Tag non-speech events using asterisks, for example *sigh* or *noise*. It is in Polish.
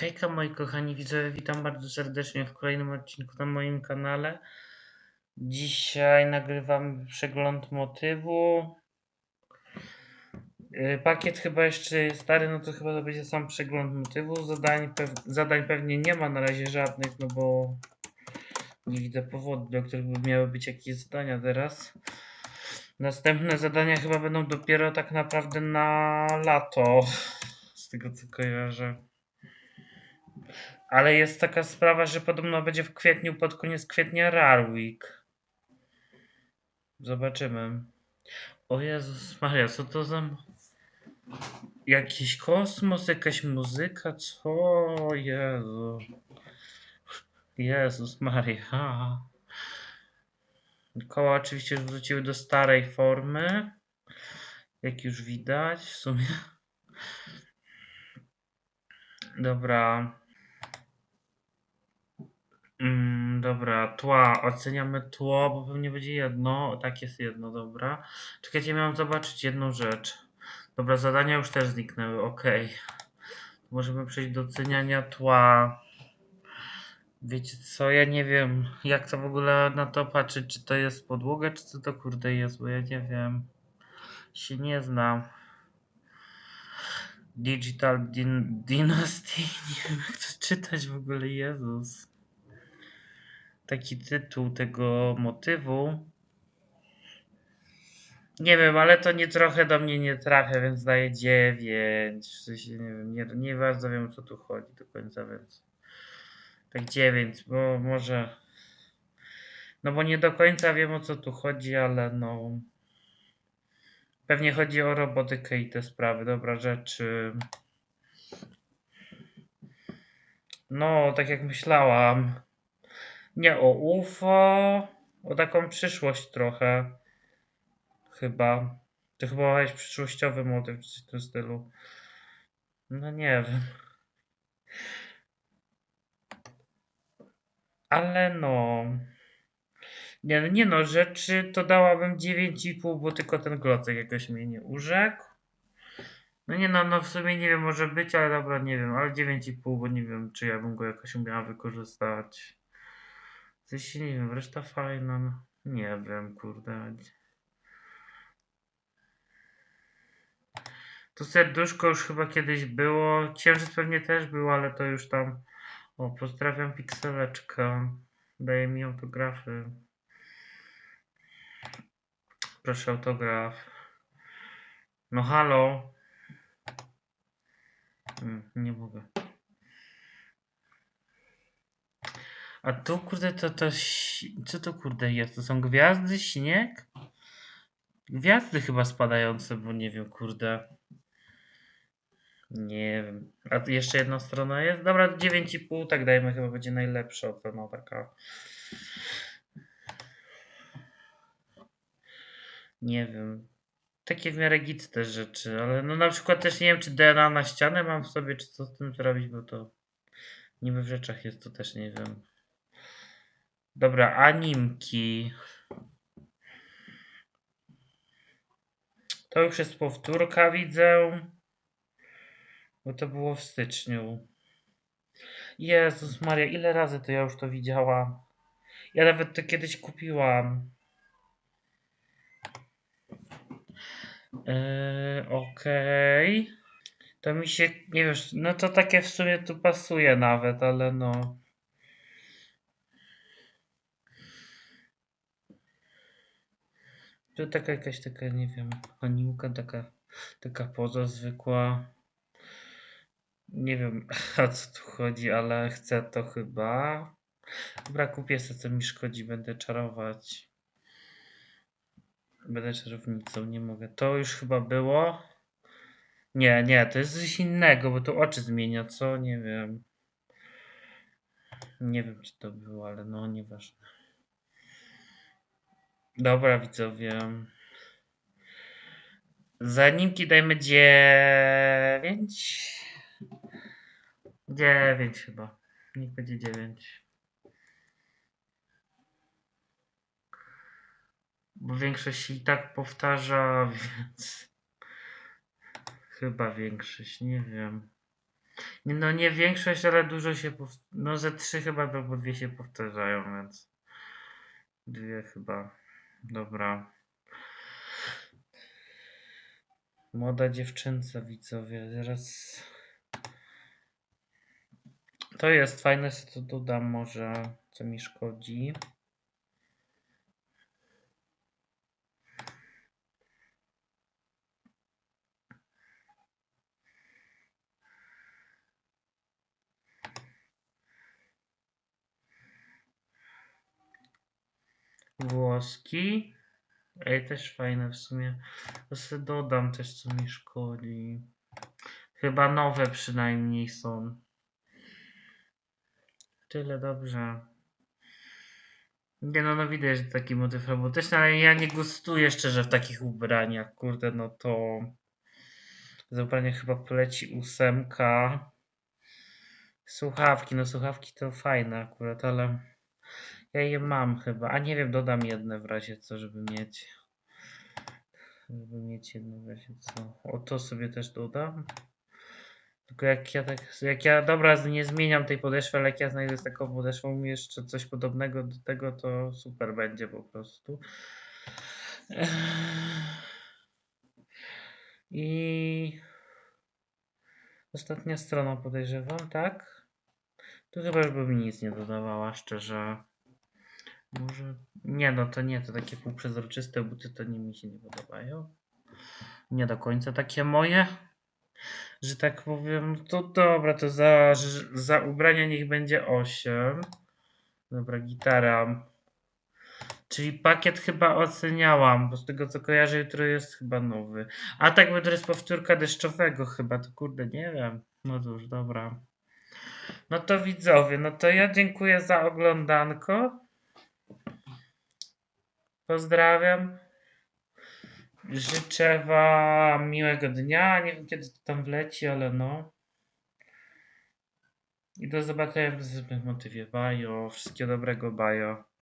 Hejka moi kochani widzowie, witam bardzo serdecznie w kolejnym odcinku na moim kanale. Dzisiaj nagrywam przegląd motywu. Yy, Pakiet chyba jeszcze stary, no to chyba to będzie sam przegląd motywu. Zadań, pew zadań pewnie nie ma na razie żadnych, no bo nie widzę powodu, do których by miały być jakieś zadania teraz. Następne zadania chyba będą dopiero tak naprawdę na lato, z tego co kojarzę. Ale jest taka sprawa, że podobno będzie w kwietniu, pod koniec kwietnia Rare. Zobaczymy. O Jezus Maria, co to za... Jakiś kosmos, jakaś muzyka, co? Jezu. Jezus Maria. Koła oczywiście wróciły do starej formy. Jak już widać w sumie. Dobra. Mm, dobra, tła. Oceniamy tło, bo pewnie będzie jedno. Tak jest jedno, dobra. Czekajcie, miałem zobaczyć jedną rzecz. Dobra, zadania już też zniknęły, ok. Możemy przejść do oceniania tła. Wiecie co, ja nie wiem, jak to w ogóle na to patrzeć, czy to jest podłoga, czy co to kurde jest, bo ja nie wiem. Się nie znam. Digital Din Dynasty, *laughs* nie wiem jak to czytać w ogóle, Jezus. Taki tytuł tego motywu. Nie wiem, ale to nie trochę do mnie nie trafia, więc daję 9. W sensie, nie wiem, nie, nie bardzo wiem o co tu chodzi do końca, więc tak 9, bo może. No bo nie do końca wiem o co tu chodzi, ale no. Pewnie chodzi o robotykę i te sprawy. Dobra rzeczy. No, tak jak myślałam. Nie o UFO, o taką przyszłość trochę. Chyba. To chyba jakiś przyszłościowy motyw, czy w tym stylu. No nie wiem. Ale no. Nie, nie no, rzeczy to dałabym 9,5, bo tylko ten klocek jakoś mnie nie urzekł. No nie no, no w sumie nie wiem, może być, ale dobra, nie wiem, ale 9,5, bo nie wiem, czy ja bym go jakoś umiała wykorzystać. Coś nie wiem, reszta fajna, no. Nie wiem, kurde. To serduszko już chyba kiedyś było. Księżyc pewnie też był, ale to już tam. O, pozdrawiam Pikseleczka. Daje mi autografy. Proszę autograf. No halo. Mm, nie mogę. A tu kurde to to... Co to kurde jest? To są gwiazdy, śnieg? Gwiazdy chyba spadające, bo nie wiem, kurde. Nie wiem. A tu jeszcze jedna strona jest? Dobra, 9,5 tak dajmy, chyba będzie najlepsza ocena taka. Nie wiem. Takie w miarę git rzeczy, ale no na przykład też nie wiem, czy DNA na ścianę mam w sobie, czy co z tym zrobić, bo to niby w rzeczach jest, to też nie wiem. Dobra, animki. To już jest powtórka, widzę. Bo to było w styczniu. Jezus Maria, ile razy to ja już to widziałam. Ja nawet to kiedyś kupiłam. Yy, Okej. To mi się, nie wiesz, no to takie w sumie tu pasuje nawet, ale no. Tu taka jakaś taka, nie wiem, aniołka, taka, taka poza zwykła. Nie wiem *laughs* o co tu chodzi, ale chcę to chyba. Dobra, kupię sobie co mi szkodzi, będę czarować. Będę czarownicą, nie mogę. To już chyba było. Nie, nie, to jest coś innego, bo tu oczy zmienia, co? Nie wiem. Nie wiem, czy to było, ale no, nieważne. Dobra, widzowie. Za nimki dajmy 9. 9 chyba. Niech będzie 9. Bo większość się i tak powtarza, *laughs* więc chyba większość, nie wiem. No nie większość, ale dużo się powtarza. No ze trzy chyba albo dwie się powtarzają, więc dwie chyba. Dobra. Młoda dziewczynca, widzowie. Zaraz. To jest fajne, co to dodam może, co mi szkodzi. Włoski. Ej, też fajne w sumie. To dodam też, co mi szkodzi. Chyba nowe przynajmniej są. Tyle dobrze. Nie no, no widać, że taki motyw robotyczny, ale ja nie gustuję szczerze w takich ubraniach. Kurde, no to za ubranie chyba poleci ósemka. Słuchawki, no słuchawki to fajne akurat, ale ja je mam chyba. A nie wiem, dodam jedne w razie co, żeby mieć. Żeby mieć jedno w razie co. O to sobie też dodam. Tylko jak ja tak, jak ja, dobra, nie zmieniam tej podeszwy, ale jak ja znajdę z taką podeszwą jeszcze coś podobnego do tego, to super będzie po prostu. I ostatnia strona podejrzewam, tak? Tu chyba już bym nic nie dodawała, szczerze. Może. Nie, no to nie, to takie półprzezroczyste buty to nie mi się nie podobają. Nie do końca takie moje. Że tak powiem, to dobra, to za, za ubrania niech będzie 8. Dobra, gitara. Czyli pakiet chyba oceniałam, bo z tego co kojarzę, jutro jest chyba nowy. A tak, bo to jest powtórka deszczowego chyba, to kurde, nie wiem. No cóż, dobra. No to widzowie, no to ja dziękuję za oglądanko. Pozdrawiam. Życzę Wam miłego dnia. Nie wiem kiedy to tam wleci, ale no. I do zobaczenia w następnym motywie. Bajo. Wszystkiego dobrego, bajo.